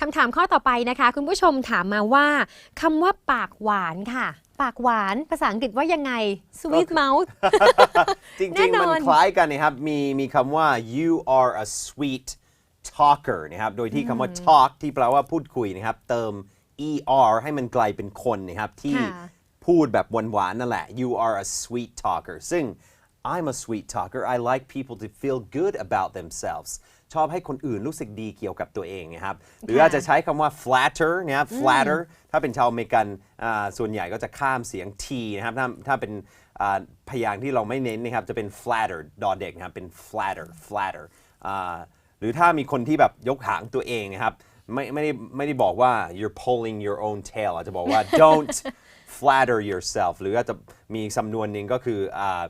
คำถามข้อต่อไปนะคะ คุณผู้ชมถามมาว่าคำว่าปากหวานค่ะ ปากหวานภาษาอังกฤษว่ายังไง sweet mouth จริแน่งนๆอนมันคล้ายกันนะครับ มีมีคำว่า you are a sweet talker นะครับ โดยที่คำว่า talk ที่แปลว่าพูดคุยนะครับ เติม er ให้มันกลายเป็นคนนะครับ ที่ค่ะ พูดแบบหวานๆนั่นแหละ you are a sweet talker ซึ่ง I'm a sweet talker I like people to feel good about themselves ชอบให้คนอื่นรู้สึกดีเกี่ยวกับตัวเองนะครับ หรืออาจจะใช้คำว่า flatter นะครับ flatter ถ้าเป็นชาวอเมริกันอ่าส่วนใหญ่ก็จะข้ามเสียง t นะครับ ถ้าถ้าเป็นอ่าพยางค์ที่เราไม่เน้นนะครับ จะเป็น flatter ดอเด็กนะครับ เป็น flatter flatter อ่าหรือถ้ามีคนที่แบบยกหางตัวเองนะครับ ไม่ไม่ได้ไม่ได้บอกว่า you're pulling your own tail อาจจะบอกว่า don't flatter yourself หรืออาจจะมีสำนวนหนึ่งก็คืออ่า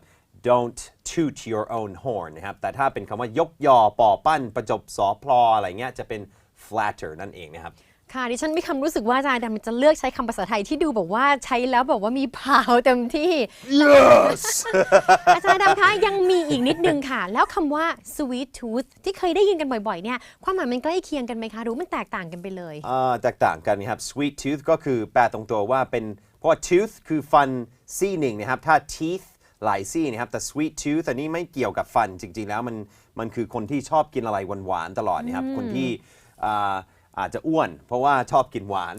don't toot your own horn นะครับ แต่ถ้าเป็นคำว่ายกยอปอปั้น ประจบสอพลออะไรเงี้ยจะเป็น flatter นั่นเองนะครับ ค่ะ ดิฉันมีคำรู้สึกว่าอาจารย์ดำจะเลือกใช้คำภาษาไทยที่ดูแบบว่าใช้แล้วแบบว่ามีพาวเต็มที่ yes อาจารย์ดำคะยังมีอีกนิดนึงค่ะ แล้วคำว่า sweet tooth ที่เคยได้ยินกันบ่อยๆเนี่ยความหมายมันใกล้เคียงกันไหมคะหรือมันแตกต่างกันไปเลย อ่าแตกต่างกันนะครับ sweet tooth ก็คือแปลตรงตัวว่าเป็น เพราะว่า tooth คือฟันซี่หนึ่งนะครับ ถ้า teeth หลายซี่นะครับแต่ sweet tooth อันนี้ไม่เกี่ยวกับฟันจริง ๆ แล้วมันมันคือคนที่ชอบกินอะไรหวานๆตลอดนะครับคนที่อ่าอาจจะอ้วน เพราะว่าชอบกินหวาน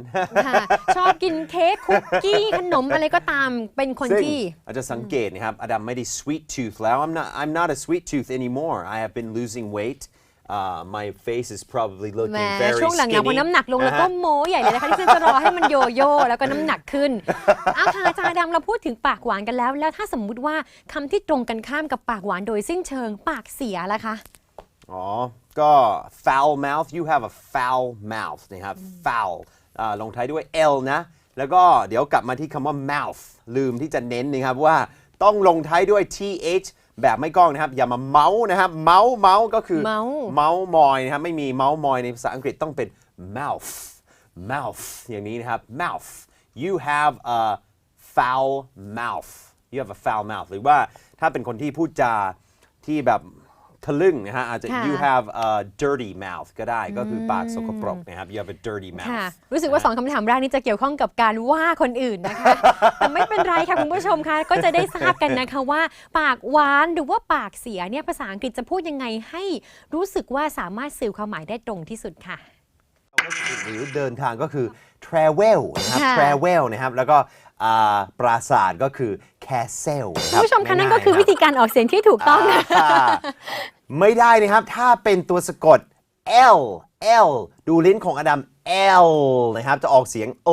ค่ะชอบกินเค้กคุกกี้ขนมอะไรก็ตามเป็นคนซึ่งที่ อาจจะสังเกตนะครับอดัมไม่ได้ sweet tooth แล้ว I'm not I'm not a sweet tooth anymore I have been losing weight uh, my face is probably แหม looking very ช่วงหลังๆพอ skinny น้ำหนักลงแล้วก็นะฮะโม้ใหญ่เลยนะคะที่ฉันจะรอให้มันโยโย่แล้วก็น้ำหนักขึ้นอาค่ะอาจารย์ดำเราพูดถึงปากหวานกันแล้ว แล้วถ้าสมมุติว่าคำที่ตรงกันข้ามกับปากหวานโดยสิ้นเชิงปากเสียล่ะคะ อ๋อ ก็ foul mouth you have a foul mouth นะครับ foul อ่าลงท้ายด้วย l นะ แล้วก็เดี๋ยวกลับมาที่คำว่า mouth ลืมที่จะเน้นนะครับว่าต้องลงท้ายด้วย th แบบไม่ก้องนะครับ อย่ามาเมาส์นะครับ เมาส์เมาส์ก็คือเมาส์ เมาส์มอยนะครับไม่มีเมาส์มอยในภาษาอังกฤษต้องเป็น mouth mouth อย่างนี้นะครับ mouth you have a foul mouth you have a foul mouth หรือว่าถ้าเป็นคนที่พูดจาที่แบบ ทะลึ่งนะฮะอาจจะ ค่ะ you have a dirty mouth ก็ได้ก็คือปากสกปรกนะครับ you have a dirty mouth ค่ะรู้สึกว่าสองคำถามแรกนี้จะเกี่ยวข้องกับการว่าคนอื่นนะคะ แต่ไม่เป็นไรค่ะคุณผู้ชมคะก็จะได้ทราบกันนะคะว่า ปากหวานหรือว่าปากเสียเนี่ยภาษาอังกฤษจะพูดยังไงให้รู้สึกว่าสามารถสื่อความหมายได้ตรงที่สุดค่ะ หรือเดินทางก็คือ travel นะครับ ค่ะ travel นะครับ แล้วก็ อ่าปราสาทก็คือ castle นะคคุรับณผู้ชมคะนั่นง่ายๆก็คือรับวิธีการออกเสียงที่ถูกต้องนะอ่าไม่ได้นะครับ ถ้าเป็นตัวสะกด L L ดูลิ้นของอดัม L นะครับ จะออกเสียง O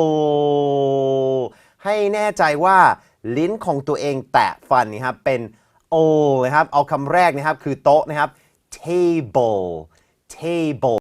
ให้แน่ใจว่าลิ้นของตัวเองแตะฟันนะครับ เป็น O นะครับ เอาคำแรกนะครับ คือโต๊ะนะครับ table table